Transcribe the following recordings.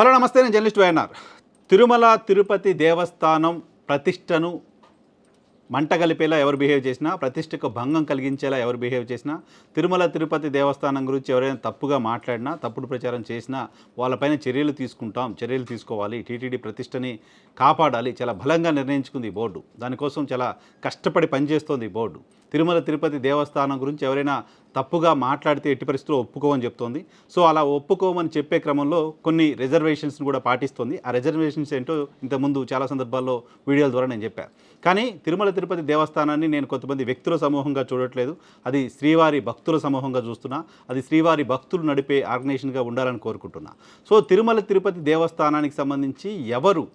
Hello నమస్తే నేను journalist YNR. Tirumala Tirupati దేవస్థానం ప్రతిష్టను మంట కలిపేలా ఎవరు బిహేవ్ చేసినా ప్రతిష్టకు భంగం కలిగించేలా ఎవరు బిహేవ్ చేసినా తిరుమల తిరుపతి దేవస్థానం గురించి ఎవరైనా తప్పుగా మాట్లాడినా తప్పుడు ప్రచారం చేసినా వాళ్ళపైన చర్యలు తీసుకుంటాం చర్యలు తీసుకోవాలి. టీటీడీ ప్రతిష్టని కాపాడాలి. చాలా బలంగా నిర్ణయించుకుంది బోర్డు. దానికోసం చాలా కష్టపడి పనిచేస్తోంది ఈ బోర్డు. తిరుమల తిరుపతి దేవస్థానం గురించి ఎవరైనా తప్పుగా మాట్లాడితే ఎట్టి పరిస్థితుల్లో ఒప్పుకోమని చెప్తోంది. సో అలా ఒప్పుకోమని చెప్పే క్రమంలో కొన్ని రిజర్వేషన్స్ని కూడా పాటిస్తుంది. ఆ రిజర్వేషన్స్ ఏంటో ఇంతకుముందు చాలా సందర్భాల్లో వీడియోల ద్వారా నేను చెప్పాను కానీ తిరుమల తిరుపతి దేవస్థానాన్ని నేను కొంతమంది వ్యక్తుల సమూహంగా చూడట్లేదు. అది శ్రీవారి భక్తుల సమూహంగా చూస్తున్నా. అది శ్రీవారి భక్తులు నడిపే ఆర్గనైజేషన్గా ఉండాలని కోరుకుంటున్నా. సో తిరుమల తిరుపతి దేవస్థానానికి సంబంధించి ఎవరు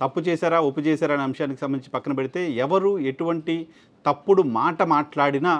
తప్పు చేశారా ఒప్పు చేశారా అనే అంశానికి సంబంధించి పక్కన పెడితే ఎవరు ఎటువంటి తప్పుడు మాట మాట్లాడినా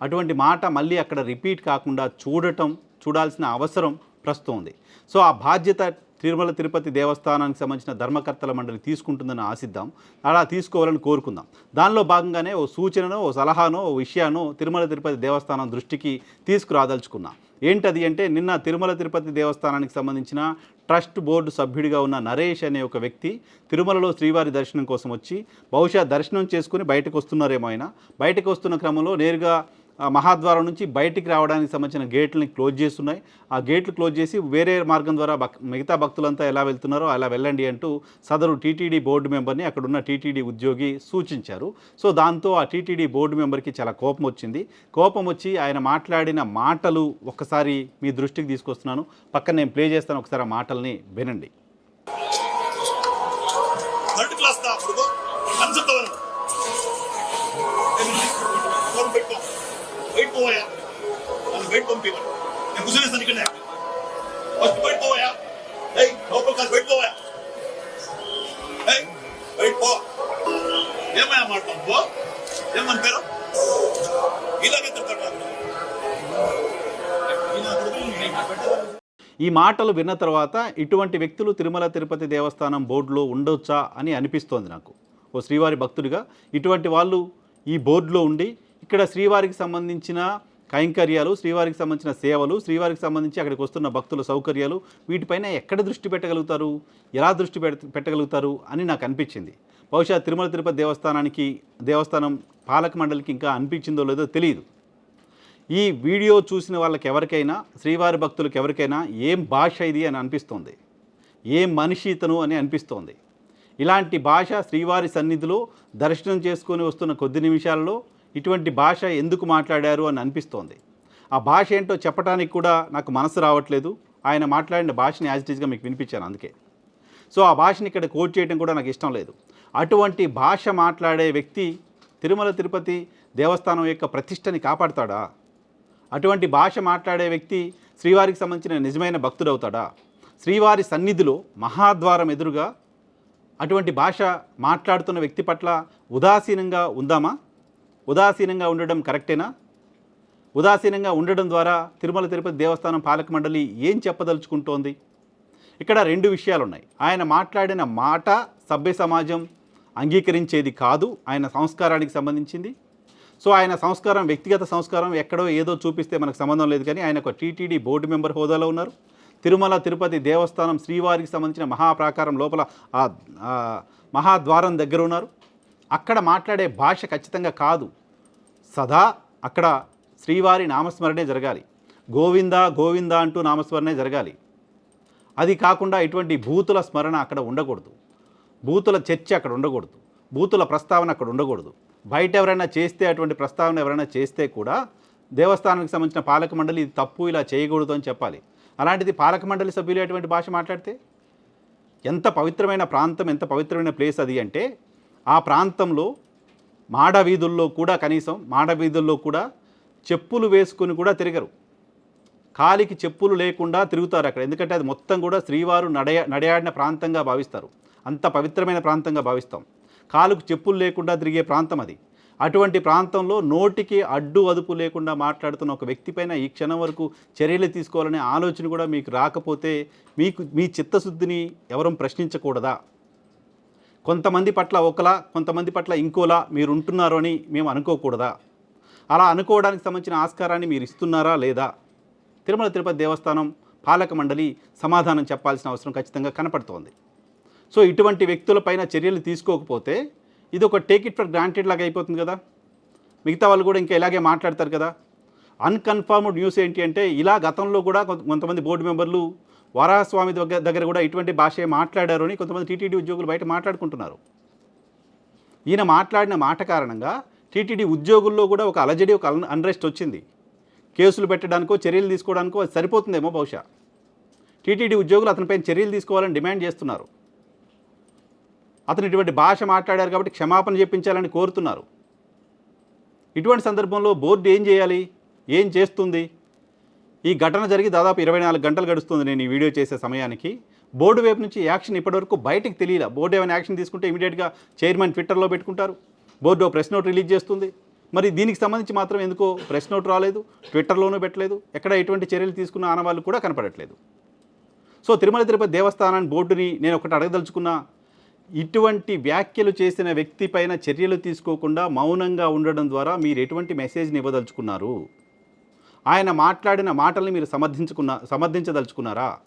అటువంటి మాట మళ్ళీ అక్కడ రిపీట్ కాకుండా చూడటం చూడాల్సిన అవసరం ప్రస్తుతం ఉంది. సో ఆ బాధ్యత తిరుమల తిరుపతి దేవస్థానానికి సంబంధించిన ధర్మకర్తల మండలి తీసుకుంటుందని ఆశిద్దాం. అలా తీసుకోవాలని కోరుకుందాం. దానిలో భాగంగానే ఓ సూచనను ఓ సలహాను ఓ విషయాను తిరుమల తిరుపతి దేవస్థానం దృష్టికి తీసుకురాదలుచుకున్నాం. ఏంటది అంటే నిన్న తిరుమల తిరుపతి దేవస్థానానికి సంబంధించిన ట్రస్ట్ బోర్డు సభ్యుడిగా ఉన్న నరేష్ అనే ఒక వ్యక్తి తిరుమలలో శ్రీవారి దర్శనం కోసం వచ్చి బహుశా దర్శనం చేసుకుని బయటకు వస్తున్నారేమో ఆయన. బయటకు వస్తున్న క్రమంలో నేరుగా మహాద్వారం నుంచి బయటికి రావడానికి సంబంధించిన గేట్లని క్లోజ్ చేస్తున్నాయి. ఆ గేట్లు క్లోజ్ చేసి వేరే మార్గం ద్వారా భక్ మిగతా భక్తులంతా ఎలా వెళ్తున్నారో అలా వెళ్ళండి అంటూ సదరు టీటీడీ బోర్డు మెంబర్ని అక్కడున్న టీటీడీ ఉద్యోగి సూచించారు. సో దాంతో ఆ టీటీడీ బోర్డు మెంబర్కి చాలా కోపం వచ్చింది. కోపం వచ్చి ఆయన మాట్లాడిన మాటలు ఒక్కసారి మీ దృష్టికి తీసుకొస్తున్నాను. పక్కన నేను ప్లే చేస్తాను ఒకసారి ఆ మాటల్ని వినండి. థర్డ్ క్లాస్ వెయిట్ పోయా నన్ను వెయిట్ పంపివ్వండి నేను కూర్చునేస్తాను ఇక్కడ ఫస్ట్ వెయిట్ పోయా ఏయ్ లోపల కాదు వెయిట్ పోయా ఏయ్ వెయిట్ పో ఏమయ్యా ಮಾಡ್ತಾನೆ పో ఏమని పేరు ఇలాగే తిరుగుతాడు ఈయన కొడుకులు నేను పెట్టలేదు ఈ మాటలు విన్న తర్వాత ఇటువంటి వ్యక్తులు తిరుమల తిరుపతి దేవస్థానం బోర్డులో ఉండొచ్చా అని అనిపిస్తోంది నాకు ఓ శ్రీవారి భక్తుడిగా ఇటువంటి వాళ్ళు ఈ బోర్డులో ఉండి ఇక్కడ శ్రీవారికి సంబంధించిన కైంకర్యాలు శ్రీవారికి సంబంధించిన సేవలు శ్రీవారికి సంబంధించి అక్కడికి వస్తున్న భక్తుల సౌకర్యాలు వీటిపైన ఎక్కడ దృష్టి పెట్టగలుగుతారు ఎలా దృష్టి పెట్టగలుగుతారు అని నాకు అనిపించింది. బహుశా తిరుమల తిరుపతి దేవస్థానానికి దేవస్థానం పాలక మండలికి ఇంకా అనిపించిందో లేదో తెలియదు ఈ వీడియో చూసిన వాళ్ళకి ఎవరికైనా శ్రీవారి భక్తులకు ఎవరికైనా ఏం భాష ఇది అని అనిపిస్తోంది. ఏం మనిషి ఇతను అని అనిపిస్తోంది. ఇలాంటి భాష శ్రీవారి సన్నిధిలో దర్శనం చేసుకొని వస్తున్న కొద్ది నిమిషాల్లో ఇటువంటి భాష ఎందుకు మాట్లాడారు అని అనిపిస్తోంది. ఆ భాష ఏంటో చెప్పడానికి కూడా నాకు మనసు రావట్లేదు. ఆయన మాట్లాడిన భాషని యాజ్ ఇట్ మీకు వినిపించాను అందుకే. సో ఆ భాషని ఇక్కడ కోట్ చేయడం కూడా నాకు ఇష్టం లేదు. అటువంటి భాష మాట్లాడే వ్యక్తి తిరుమల తిరుపతి దేవస్థానం యొక్క ప్రతిష్టని కాపాడతాడా? అటువంటి భాష మాట్లాడే వ్యక్తి శ్రీవారికి సంబంధించిన నిజమైన భక్తుడవుతాడా? శ్రీవారి సన్నిధిలో మహాద్వారం ఎదురుగా అటువంటి భాష మాట్లాడుతున్న వ్యక్తి పట్ల ఉదాసీనంగా ఉందామా? ఉదాసీనంగా ఉండడం కరెక్టేనా? ఉదాసీనంగా ఉండడం ద్వారా తిరుమల తిరుపతి దేవస్థానం పాలక మండలి ఏం చెప్పదలుచుకుంటోంది? ఇక్కడ రెండు విషయాలు ఉన్నాయి ఆయన మాట్లాడిన మాట సభ్య సమాజం అంగీకరించేది కాదు ఆయన సంస్కారానికి సంబంధించింది. సో ఆయన సంస్కారం వ్యక్తిగత సంస్కారం ఎక్కడో ఏదో చూపిస్తే మనకు సంబంధం లేదు కానీ ఆయన ఒక టీటీడీ బోర్డు మెంబర్ హోదాలో ఉన్నారు. తిరుమల తిరుపతి దేవస్థానం శ్రీవారికి సంబంధించిన మహాప్రాకారం లోపల ఆ ఆ మహాద్వారం దగ్గర ఉన్నారు. అక్కడ మాట్లాడే భాష ఖచ్చితంగా కాదు. సదా అక్కడ శ్రీవారి నామస్మరణే జరగాలి. గోవింద గోవింద అంటూ నామస్మరణే జరగాలి. అది కాకుండా ఇటువంటి భూతుల స్మరణ అక్కడ ఉండకూడదు. భూతుల చర్చ అక్కడ ఉండకూడదు. భూతుల ప్రస్తావన అక్కడ ఉండకూడదు. బయట ఎవరైనా చేస్తే అటువంటి ప్రస్తావన ఎవరైనా చేస్తే కూడా దేవస్థానానికి సంబంధించిన పాలక మండలి ఇది తప్పు ఇలా చేయకూడదు అని చెప్పాలి. అలాంటిది పాలక మండలి సభ్యులు అటువంటి భాష మాట్లాడితే? ఎంత పవిత్రమైన ప్రాంతం ఎంత పవిత్రమైన ప్లేస్ అది అంటే ఆ ప్రాంతంలో మాడ వీధుల్లో కూడా కనీసం మాడ వీధుల్లో కూడా చెప్పులు వేసుకుని కూడా తిరగరు. కాలికి చెప్పులు లేకుండా తిరుగుతారు అక్కడ. ఎందుకంటే అది మొత్తం కూడా శ్రీవారు నడయ నడయాడిన ప్రాంతంగా భావిస్తారు. అంత పవిత్రమైన ప్రాంతంగా భావిస్తాం. కాలుకు చెప్పులు లేకుండా తిరిగే ప్రాంతం అది. అటువంటి ప్రాంతంలో నోటికి అడ్డు అదుపు లేకుండా మాట్లాడుతున్న ఒక వ్యక్తిపైన ఈ క్షణం వరకు చర్యలు తీసుకోవాలనే ఆలోచన కూడా మీకు రాకపోతే మీకు మీ చిత్తశుద్ధిని ఎవరం ప్రశ్నించకూడదా? కొంతమంది పట్ల ఒకలా కొంతమంది పట్ల ఇంకోలా మీరు ఉంటున్నారు అని మేము అనుకోకూడదా? అలా అనుకోవడానికి సంబంధించిన ఆస్కారాన్ని మీరు ఇస్తున్నారా లేదా? తిరుమల తిరుపతి దేవస్థానం పాలక మండలి సమాధానం చెప్పాల్సిన అవసరం ఖచ్చితంగా కనపడుతోంది. సో ఇటువంటి వ్యక్తులపైన చర్యలు తీసుకోకపోతే ఇది ఒక టేక్ ఇట్ ఫర్ గ్రాంటెడ్ లాగా అయిపోతుంది కదా? మిగతా వాళ్ళు కూడా ఇంకా ఇలాగే మాట్లాడతారు కదా? అన్కన్ఫర్మ్డ్ న్యూస్ ఏంటి అంటే ఇలా గతంలో కూడా కొంత- కొంతమంది బోర్డు మెంబర్లు వరాహస్వామి దగ్గర దగ్గర కూడా ఇటువంటి భాషే మాట్లాడారు అని కొంతమంది టీటీడీ ఉద్యోగులు బయట మాట్లాడుకుంటున్నారు. ఈయన మాట్లాడిన మాట కారణంగా టీటీడీ ఉద్యోగుల్లో కూడా ఒక అలజడి ఒక అన్రెస్ట్ వచ్చింది. కేసులు పెట్టడానికో చర్యలు తీసుకోవడానికో అది సరిపోతుందేమో బహుశా. టీటీడీ ఉద్యోగులు అతనిపైన చర్యలు తీసుకోవాలని డిమాండ్ చేస్తున్నారు. అతను ఇటువంటి భాష మాట్లాడారు కాబట్టి క్షమాపణ చెప్పించాలని కోరుతున్నారు. ఇటువంటి సందర్భంలో బోర్డు ఏం చేయాలి? ఏం చేస్తుంది? ఈ ఘటన జరిగి దాదాపు ఇరవై నాలుగు గంటలు గడుస్తుంది నేను ఈ వీడియో చేసే సమయానికి. బోర్డు వైపు నుంచి యాక్షన్ ఇప్పటివరకు బయటికి తెలియలే. బోర్డు ఏమైనా యాక్షన్ తీసుకుంటే ఇమీడియట్గా చైర్మన్ ట్విట్టర్లో పెట్టుకుంటారు. బోర్డు ప్రెస్ నోట్ రిలీజ్ చేస్తుంది. మరి దీనికి సంబంధించి మాత్రం ఎందుకో ప్రెస్ నోట్ రాలేదు ట్విట్టర్లోనూ పెట్టలేదు ఎక్కడ ఎటువంటి చర్యలు తీసుకున్న ఆనవాళ్ళు కూడా కనపడట్లేదు. సో తిరుమల తిరుపతి దేవస్థానాన్ని బోర్డుని నేను ఒకటి అడగదలుచుకున్నా. ఇటువంటి వ్యాఖ్యలు చేసిన వ్యక్తి పైన చర్యలు తీసుకోకుండా మౌనంగా ఉండడం ద్వారా మీరు ఎటువంటి మెసేజ్ని ఇవ్వదలుచుకున్నారు? ఆయన మాట్లాడిన మాటల్ని మీరు సమర్థించుకున్న సమర్థించదలుచుకున్నారా?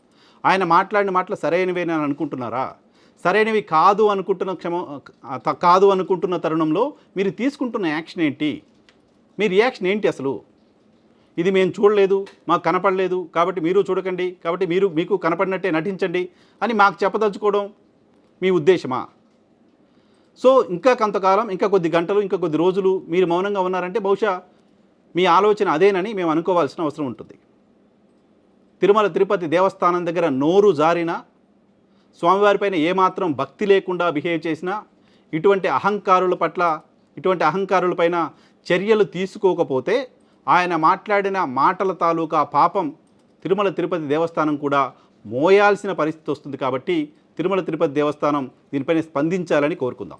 ఆయన మాట్లాడిన మాటలు సరైనవేనా అనుకుంటున్నారా? సరైనవి కాదు అనుకుంటున్న క్షమ త- కాదు అనుకుంటున్న తరుణంలో మీరు తీసుకుంటున్న యాక్షన్ ఏంటి? మీ రియాక్షన్ ఏంటి అసలు? ఇది మేము చూడలేదు మాకు కనపడలేదు కాబట్టి మీరు చూడకండి కాబట్టి మీరు మీకు కనపడినట్టే నటించండి అని మాకు చెప్పదలుచుకోవడం మీ ఉద్దేశమా? సో ఇంకా కొంతకాలం ఇంకా కొద్ది గంటలు ఇంకా కొద్ది రోజులు మీరు మౌనంగా ఉన్నారంటే బహుశా మీ ఆలోచన అదేనని మేము అనుకోవాల్సిన అవసరం ఉంటుంది. తిరుమల తిరుపతి దేవస్థానం దగ్గర నోరు జారిన స్వామివారిపైన ఏమాత్రం భక్తి లేకుండా బిహేవ్ చేసినా ఇటువంటి అహంకారుల పట్ల ఇటువంటి అహంకారులపైన చర్యలు తీసుకోకపోతే ఆయన మాట్లాడిన మాటల తాలూకా పాపం తిరుమల తిరుపతి దేవస్థానం కూడా మోయాల్సిన పరిస్థితి వస్తుంది కాబట్టి తిరుమల తిరుపతి దేవస్థానం దీనిపైన స్పందించాలని కోరుకుందాం.